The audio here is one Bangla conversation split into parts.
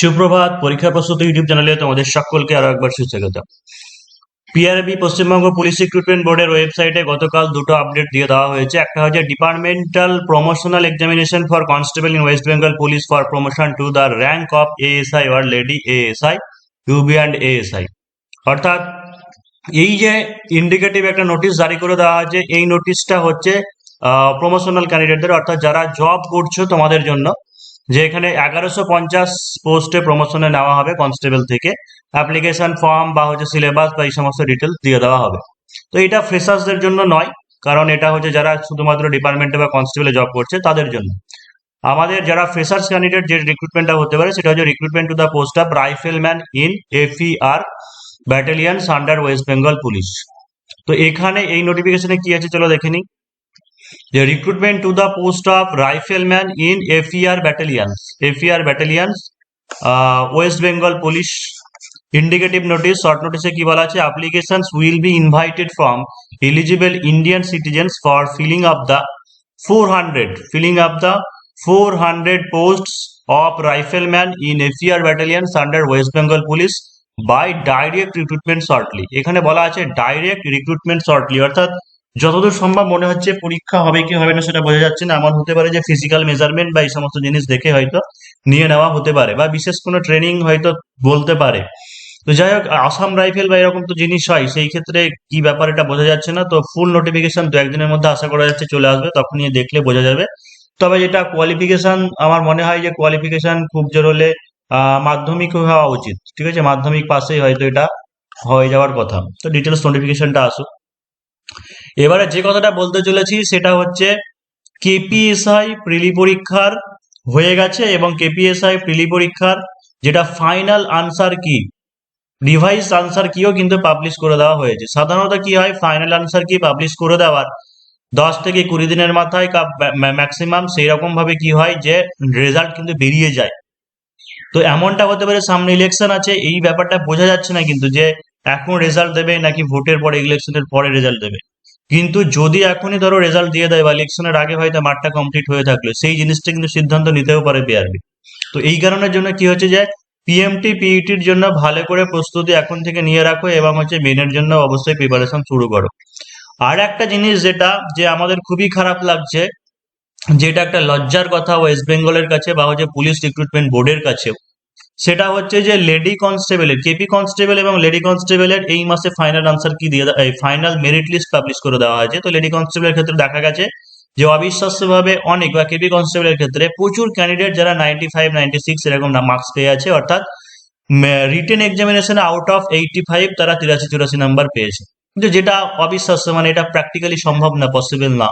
সুপ্রভাত পরীক্ষা প্রস্তুতি ইউটিউব চ্যানেলে তোমাদের সকলকে আরও একবার সুস্বাগত। পিআরবি পশ্চিমবঙ্গ পুলিশ রিক্রুটমেন্ট বোর্ডের ওয়েবসাইটে গতকাল দুটো আপডেট দিয়ে দেওয়া হয়েছে। একটা হচ্ছে departmental promotional examination for constable in West Bengal police for promotion to the rank of ASI or lady ASI UB and ASI অর্থাৎ এই যে ইন্ডিকেটিভ একটা নোটিশ জারি করে দেওয়া হয়েছে, এই নোটিশটা হচ্ছে প্রমোশনাল ক্যান্ডিডেটদের অর্থাৎ যারা জব করছ তোমাদের জন্য যে এখানে এগারোশো পঞ্চাশ পোস্টে প্রমোশনে নেওয়া হবে কনস্টেবল থেকে। অ্যাপ্লিকেশন ফর্ম বা হচ্ছে সিলেবাস বা এই সমস্ত ডিটেলস দিয়ে দেওয়া হবে। তো এটা ফ্রেশার্সদের জন্য নয়, কারণ এটা হচ্ছে যারা শুধুমাত্র ডিপার্টমেন্টে বা কনস্টেবলে জব করছে তাদের জন্য। আমাদের যারা ফ্রেশার্স ক্যান্ডিডেট যে রিক্রুটমেন্টটা হতে পারে সেটা হচ্ছে recruitment to the post of rifleman in EFR battalions under West Bengal police তো এখানে এই নোটিফিকেশনে কি আছে চলো দেখে নিই। The recruitment to the post of rifleman in FER battalions, FER battalions, uh, Bengal Police indicative notice, short notice এ কি বলা আছে applications will be invited from eligible Indian citizens for filling up the 400, filling up the 400 posts of rifleman in FER battalions under West Bengal Police by direct recruitment shortly. এখানে বলা আছে direct recruitment shortly অর্থাৎ যতদূর সম্ভব মনে হচ্ছে পরীক্ষা হবে কি হবে না সেটা বোঝা যাচ্ছে না। আমার হতে পারে যে ফিজিক্যাল মেজারমেন্ট বা এই সমস্ত জিনিস দেখে হয়তো নিয়ে নেওয়া হতে পারে বা বিশেষ কোনো ট্রেনিং হয়তো বলতে পারে। তো যাই হোক, আসাম রাইফেল বা এরকম তো জিনিস হয়, সেই ক্ষেত্রে কি ব্যাপার এটা বোঝা যাচ্ছে না। তো ফুল নোটিফিকেশন দু একদিনের মধ্যে আশা করা যাচ্ছে চলে আসবে, তখনই দেখলে বোঝা যাবে। তবে যেটা কোয়ালিফিকেশন আমার মনে হয় যে কোয়ালিফিকেশন খুব জোর হলে মাধ্যমিক হওয়া উচিত। ঠিক আছে? মাধ্যমিক পাশেই হয়তো এটা হয়ে যাওয়ার কথা। তো ডিটেলস নোটিফিকেশনটা আসুক। এবারে যে কথাটা বলতে চলেছি সেটা হচ্ছে কেপিএসআই প্রিলি পরীক্ষার হয়ে গেছে এবং কেপিএসআই প্রিলি পরীক্ষার যেটা ফাইনাল আনসার কি রিভাইস আনসার কিও কিন্তু পাবলিশ করে দেওয়া হয়েছে। সাধারণত কি হয় ফাইনাল আনসার কি পাবলিশ করে দেওয়ার দশ থেকে কুড়ি দিনের মাথায় ম্যাক্সিমাম সেই রকম ভাবে কি হয় যে রেজাল্ট কিন্তু বেরিয়ে যায়। তো এমনটা হতে পারে সামনে ইলেকশন আছে, এই ব্যাপারটা বোঝা যাচ্ছে না কিন্তু যে এখন রেজাল্ট দেবে নাকি ভোটের পরে ইলেকশনের পরে রেজাল্ট দেবে। কিন্তু যদি এখনই ধরো রেজাল্ট দিয়ে দেয় বা ইলেকশনের আগে হয়তো মাঠটা কমপ্লিট হয়ে থাকল, সেই জিনিসটা কিন্তু সিদ্ধান্ত নিতেও পারে বিআরবি তো এই কারণের জন্য কি হচ্ছে যে পিএমটি পিইটির জন্য ভালো করে প্রস্তুতি এখন থেকে নিয়ে রাখো এবং হচ্ছে মেনের জন্য অবশ্যই প্রিপারেশন শুরু করো। আর একটা জিনিস যেটা, যে আমাদের খুবই খারাপ লাগছে, যেটা একটা লজ্জার কথা ওয়েস্ট বেঙ্গলের কাছে বা হচ্ছে পুলিশ রিক্রুটমেন্ট বোর্ডের কাছেও সেটা হচ্ছে যে লেডি কনস্টেবলের কেপি কনস্টেবল এবং লেডি কনস্টেবলের এই মাসে ফাইনাল আনসার কি দিয়ে ফাইনাল মেরিট লিস্ট পাবলিশ করে দেওয়া হয়েছে। তো লেডি কনস্টেবলের ক্ষেত্রে দেখা গেছে যে অবিশ্বাস্যভাবে অনেক বা কেপি কনস্টেবলের ক্ষেত্রে প্রচুর ক্যান্ডিডেট যারা নাইনটি ফাইভ নাইনটি সিক্স এরকম মার্কস পেয়ে আছে, অর্থাৎ রিটেন এক্সামিনেশনে আউট অফ এইটটি ফাইভ তারা তিরাশি, চুরাশি নাম্বার পেয়েছে। কিন্তু যেটা অবিশ্বাস্য মানে এটা প্র্যাকটিক্যালি সম্ভব না পসিবল না।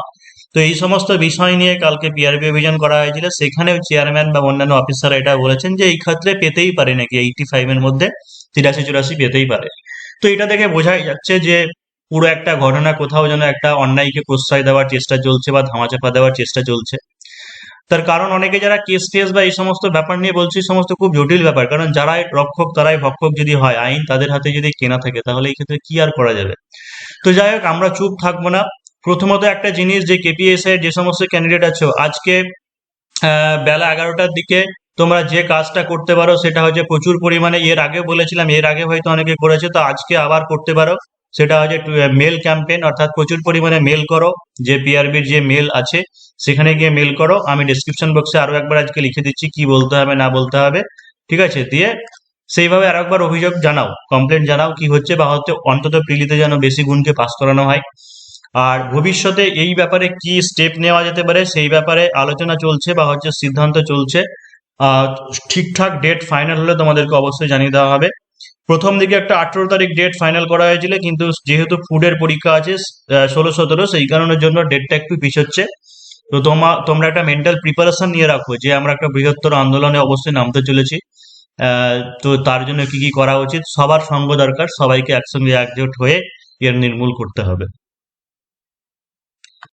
তো এই সমস্ত বিষয় নিয়ে কালকে পিআরবি অভিযান করা হয়েছিল। সেখানেও চেয়ারম্যান বা অন্যান্য অফিসার এটা বলেছেন যে এই ক্ষেত্রে পেতেই পারে নাকি এইটি ফাইভ এর মধ্যে তিরাশি চুরাশি পেতেই পারে। তো এটা দেখে বোঝাই যাচ্ছে যে পুরো একটা ঘটনা কোথাও যেন একটা অন্যায়কে প্রশ্রয় দেওয়ার চেষ্টা চলছে বা ধামাচাপা দেওয়ার চেষ্টা চলছে। তার কারণ অনেকে যারা কেস ফেস বা এই সমস্ত ব্যাপার নিয়ে বলছে, এই সমস্ত খুব জটিল ব্যাপার। কারণ যারাই রক্ষক, তারাই ভক্ষক যদি হয়, আইন তাদের হাতে যদি কেনা থাকে, তাহলে এই ক্ষেত্রে কি আর করা যাবে? তো যাই হোক, আমরা চুপ থাকব না। প্রথমত একটা জিনিস যে কেপিএস এর যে সমস্ত ক্যান্ডিডেট আছো, আজকে বেলা এগারোটার দিকে তোমরা যে কাজটা করতে পারো সেটা হচ্ছে প্রচুর পরিমাণে, এর আগে বলেছিলাম, এর আগে হয়তো অনেকে করেছে, তো আজকে আবার করতে পারো। সেটা হচ্ছে মেল ক্যাম্পেইন অর্থাৎ প্রচুর পরিমাণে মেল করো, যে পিআরবির যে মেল আছে, সেখানে গিয়ে মেল করো। আমি ডিসক্রিপশন বক্সে আরও একবার আজকে লিখে দিচ্ছি, কি বলতে হবে, না বলতে হবে। ঠিক আছে? দিয়ে সেইভাবে আর একবার অভিযোগ জানাও কমপ্লেন জানাও, কি হচ্ছে, বা হচ্ছে অন্তত প্রিলিতে যেন বেশি গুণকে পাস করানো হয়। আর ভবিষ্যতে এই ব্যাপারে কি স্টেপ নেওয়া যেতে পারে সেই ব্যাপারে আলোচনা চলছে বা হচ্ছে সিদ্ধান্ত চলছে। ঠিকঠাক ডেট ফাইনাল হলে তোমাদেরকে অবশ্যই জানিয়ে দেওয়া হবে। প্রথম দিকে একটা আঠেরো তারিখ ডেট ফাইনাল করা হয়েছিল, কিন্তু যেহেতু ফুডের পরীক্ষা আছে ষোলো সতেরো, সেই কারণের জন্য ডেটটা একটু পিছোচ্ছে। তো তোমা, তোমরা একটা মেন্টাল প্রিপারেশন নিয়ে রাখো যে আমরা একটা বৃহত্তর আন্দোলনে অবশ্যই নামতে চলেছি। তো তার জন্য কি কি করা উচিত, সবার সঙ্গ দরকার, সবাইকে একসঙ্গে একজোট হয়ে এর নির্মূল করতে হবে।